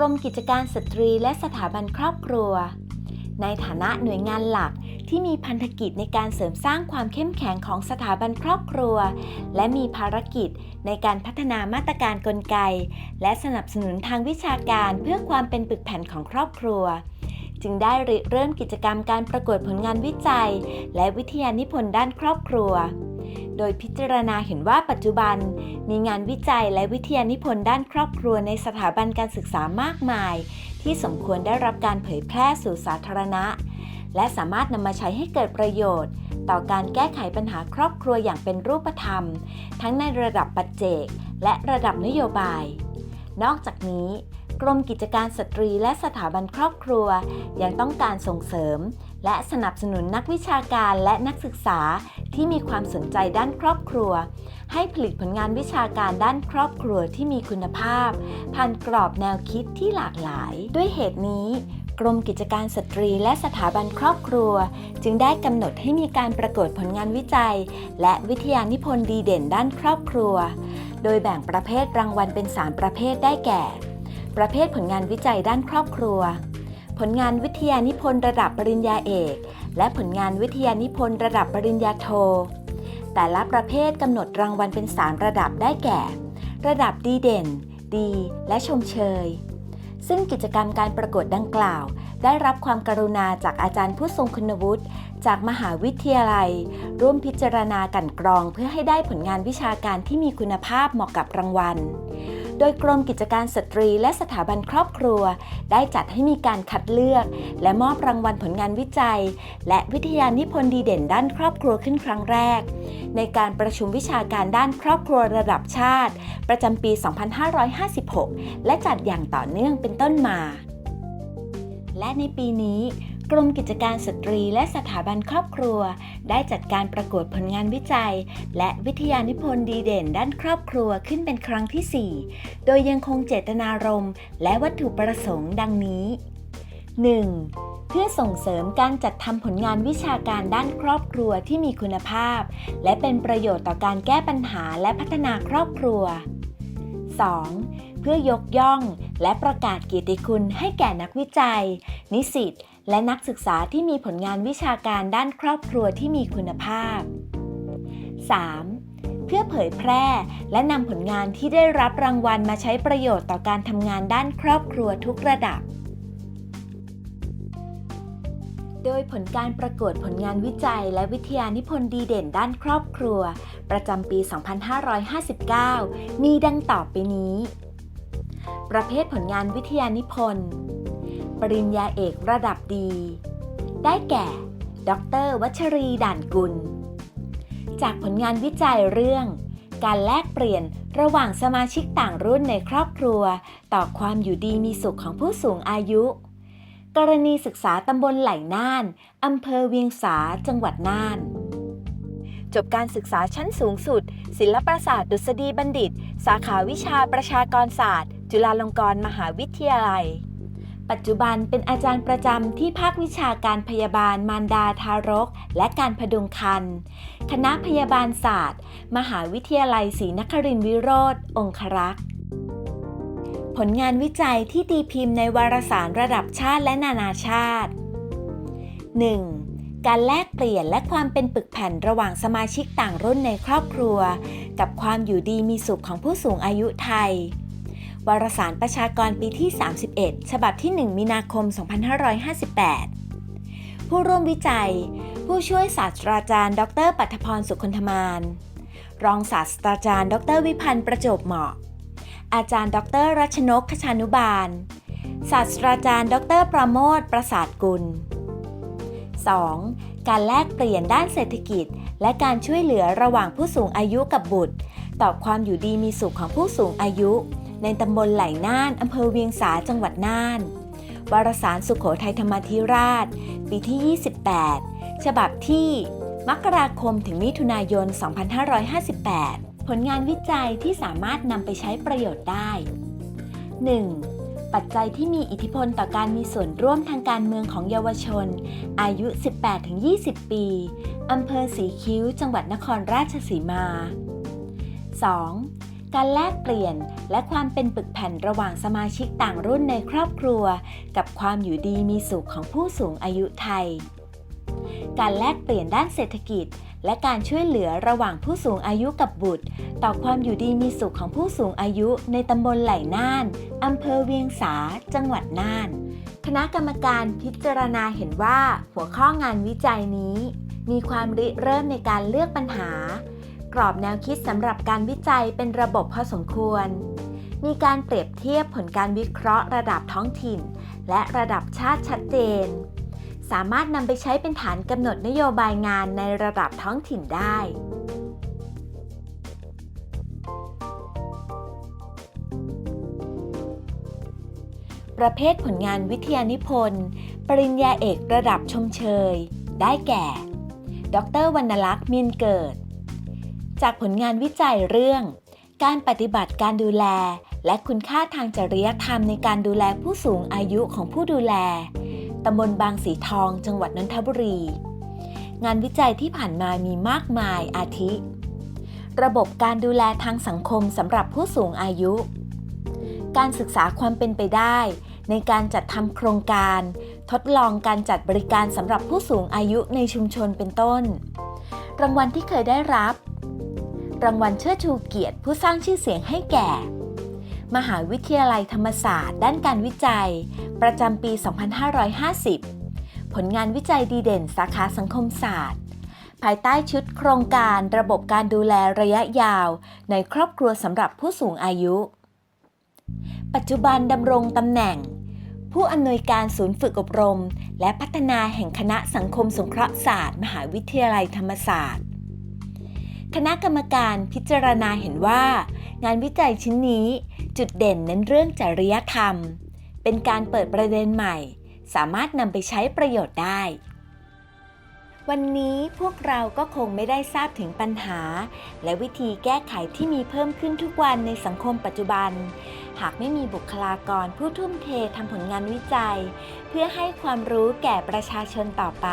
รมกิจการสตรีและสถาบันครอบครัว ในฐานะหน่วยงานหลักที่มีพันธกิจในการเสริมสร้างความเข้มแข็งของสถาบันครอบครัว และมีภารกิจในการพัฒนามาตรการกลไก และสนับสนุนทางวิชาการเพื่อความเป็นปึกแผ่นของครอบครัว จึงได้ริเริ่มกิจกรรมการประกวดผลงานวิจัย และวิทยานิพนธ์ด้านครอบครัว โดยพิจารณาเห็นว่าปัจจุบัน มีงานวิจัยและวิทยานิพนธ์ด้านครอบครัวในสถาบันการศึกษามากมาย ที่สมควรได้รับการเผยแพร่สู่สาธารณะ และสามารถนำมาใช้ให้เกิดประโยชน์ ต่อการแก้ไขปัญหาครอบครัวอย่างเป็นรูปธรรม ทั้งในระดับปัจเจก และระดับนโยบาย นอกจากนี้กรมกิจการสตรีและสถาบันครอบครัว ยังต้องการส่งเสริม และสนับสนุนนักวิชาการและนักศึกษา ที่มีความสนใจด้านครอบครัว ให้ผลิตผลงานวิชาการด้านครอบครัวที่มีคุณภาพ ผ่านกรอบแนวคิดที่หลากหลาย ด้วยเหตุนี้กรมกิจการสตรีและสถาบันครอบครัว จึงได้กำหนดให้มีการประกวดผลงานวิจัย และวิทยานิพนธ์ดีเด่นด้านครอบครัว โดยแบ่งประเภทรางวัลเป็น 3 ประเภทได้แก่ ประเภทผลงานวิจัยด้านครอบครัว ผลงานวิทยานิพนธ์ระดับปริญญาเอก และผลงานวิทยานิพนธ์ระดับปริญญาโท แต่ละประเภทกำหนดรางวัลเป็น 3 ระดับได้แก่ ระดับดีเด่น ดี และชมเชย ซึ่งกิจกรรมการประกวดดังกล่าว ได้รับความกรุณาจากอาจารย์ผู้ทรงคุณวุฒิจากมหาวิทยาลัย ร่วมพิจารณากันกรองเพื่อให้ได้ผลงานวิชาการที่มีคุณภาพเหมาะกับรางวัล โดยกรมกิจการสตรีและสถาบันครอบครัว ได้จัดให้มีการคัดเลือก และมอบรางวัลผลงานวิจัย และวิทยานิพนธ์ดีเด่นด้านครอบครัวขึ้นครั้งแรก ในการประชุมวิชาการด้านครอบครัวระดับชาติ ประจำปี 2556 และจัดอย่างต่อเนื่องเป็นต้นมา และในปีนี้ กรมกิจการสตรีและสถาบันครอบครัว ได้จัดการประกวดผลงานวิจัย และวิทยานิพนธ์ดีเด่นด้านครอบครัวขึ้นเป็นครั้งที่ 4 โดยยังคงเจตนารมณ์ และวัตถุประสงค์ดังนี้ 1. เพื่อส่งเสริมการจัดทำผลงานวิชาการด้านครอบครัวที่มีคุณภาพ และเป็นประโยชน์ต่อการแก้ปัญหาและพัฒนาครอบครัว 2. เพื่อยกย่องและประกาศเกียรติคุณให้แก่นักวิจัย นิสิต และนักศึกษาที่มีผลงานวิชาการด้านครอบครัวที่มีคุณภาพ 3. เพื่อเผยแพร่และนำผลงานที่ได้รับรางวัลมาใช้ประโยชน์ต่อการทำงานด้านครอบครัวทุกระดับ โดยผลการประกวดผลงานวิจัยและวิทยานิพนธ์ดีเด่นด้านครอบครัว ประจำปี 2559 มีดังต่อไปนี้ ประเภทผลงานวิทยานิพนธ์ ปริญญาเอกระดับดี ได้แก่ ดร วัชรีด่านกุล จากผลงานวิจัยเรื่อง การแลกเปลี่ยนระหว่างสมาชิกต่างรุ่นในครอบครัว ต่อความอยู่ดีมีสุขของผู้สูงอายุ กรณีศึกษาตำบลไหลน่าน อำเภอเวียงสา จังหวัดน่านจบการศึกษาชั้นสูงสุด ศิลปศาสตร์ดุษฎีบัณฑิต สาขาวิชาประชากรศาสตร์ จุฬาลงกรณ์มหาวิทยาลัย ปัจจุบันเป็นอาจารย์ประจำที่ภาควิชาการพยาบาลมารดาทารก และการพดุงครรภ์คณะพยาบาลศาสตร์ มหาวิทยาลัยศรีนครินทรวิโรธองครักษ์ผลงานวิจัยที่ตีพิมพ์ในวารสารระดับชาติและนานาชาติ 1. การแลกเปลี่ยนและความเป็นปึกแผ่นระหว่างสมาชิกต่างรุ่นในครอบครัว กับความอยู่ดีมีสุขของผู้สูงอายุไทย วารสารประชากรปีที่ 31 ฉบับที่ 1 มีนาคม 2558 ผู้ร่วมวิจัย ผู้ช่วยศาสตราจารย์ ดรปัทพรสุคนธมาน รองศาสตราจารย์ ดรวิพันธ์ประจบเหมาะ อาจารย์ ดรรัชนกขชานุบาล ศาสตราจารย์ ดรประโมทประสาทกุล 2. การแลกเปลี่ยนด้านเศรษฐกิจ และการช่วยเหลือระหว่างผู้สูงอายุกับบุตร ต่อความอยู่ดีมีสุขของผู้สูงอายุ ในตำบลไหลน่านอำเภอเวียงสาจังหวัดน่าน วารสารสุขโขทัยธรรมธิราช ปีที่ 28 ฉบับที่มกราคมถึงมิถุนายน 2558 ผลงานวิจัยที่สามารถนำไปใช้ประโยชน์ได้ 1. ปัจจัยที่มีอิทธิพลต่อการมีส่วนร่วมทางการเมืองของเยาวชน อายุ 18-20 ปีอำเภอสีคิ้ว จังหวัดนครราชสีมา 2. การแลกเปลี่ยนและความเป็นปึกแผ่นระหว่างสมาชิกต่างรุ่นในครอบครัว กับความอยู่ดีมีสุขของผู้สูงอายุไทย การแลกเปลี่ยนด้านเศรษฐกิจ และการช่วยเหลือระหว่างผู้สูงอายุกับบุตร ต่อความอยู่ดีมีสุขของผู้สูงอายุในตำบลไหล่น่านอำเภอเวียงสา จังหวัดน่าน คณะกรรมการพิจารณาเห็นว่าหัวข้องานวิจัยนี้ มีความริเริ่มในการเลือกปัญหา กรอบแนวคิดสำหรับการวิจัยเป็นระบบพอสมควร มีการเปรียบเทียบผลการวิเคราะห์ระดับท้องถิ่น และระดับชาติชัดเจน สามารถนำไปใช้เป็นฐานกำหนดนโยบายงานในระดับท้องถิ่นได้ ประเภทผลงานวิทยานิพนธ์ ปริญญาเอกระดับชมเชย ได้แก่ ดรวรรณลักษณ์มีนเกิด จากผลงานวิจัยเรื่อง การปฏิบัติการดูแล และคุณค่าทางจริยธรรมในการดูแลผู้สูงอายุของผู้ดูแลตำบลบางสีทอง จังหวัดนนทบุรี งานวิจัยที่ผ่านมามีมากมายอาทิ ระบบการดูแลทางสังคมสำหรับผู้สูงอายุ การศึกษาความเป็นไปได้ ในการจัดทำโครงการ ทดลองการจัดบริการสำหรับผู้สูงอายุในชุมชนเป็นต้น รางวัลที่เคยได้รับ รางวัลเชิดชูเกียรติผู้สร้างชื่อเสียงให้แก่ มหาวิทยาลัยธรรมศาสตร์ ด้านการวิจัย ประจำปี 2550 ผลงานวิจัยดีเด่นสาขาสังคมศาสตร์ ภายใต้ชุดโครงการระบบการดูแลระยะยาว ในครอบครัวสำหรับผู้สูงอายุ ปัจจุบันดำรงตำแหน่ง ผู้อำนวยการศูนย์ฝึกอบรม และพัฒนาแห่งคณะสังคมสงเคราะห์ศาสตร์ มหาวิทยาลัยธรรมศาสตร์ คณะกรรมการพิจารณาเห็นว่า งานวิจัยชิ้นนี้จุดเด่นเน้นเรื่องจริยธรรม เป็นการเปิดประเด็นใหม่ สามารถนำไปใช้ประโยชน์ได้ วันนี้พวกเราก็คงไม่ได้ทราบถึงปัญหา และวิธีแก้ไขที่มีเพิ่มขึ้นทุกวันในสังคมปัจจุบัน หากไม่มีบุคลากรผู้ทุ่มเททำผลงานวิจัย เพื่อให้ความรู้แก่ประชาชนต่อไป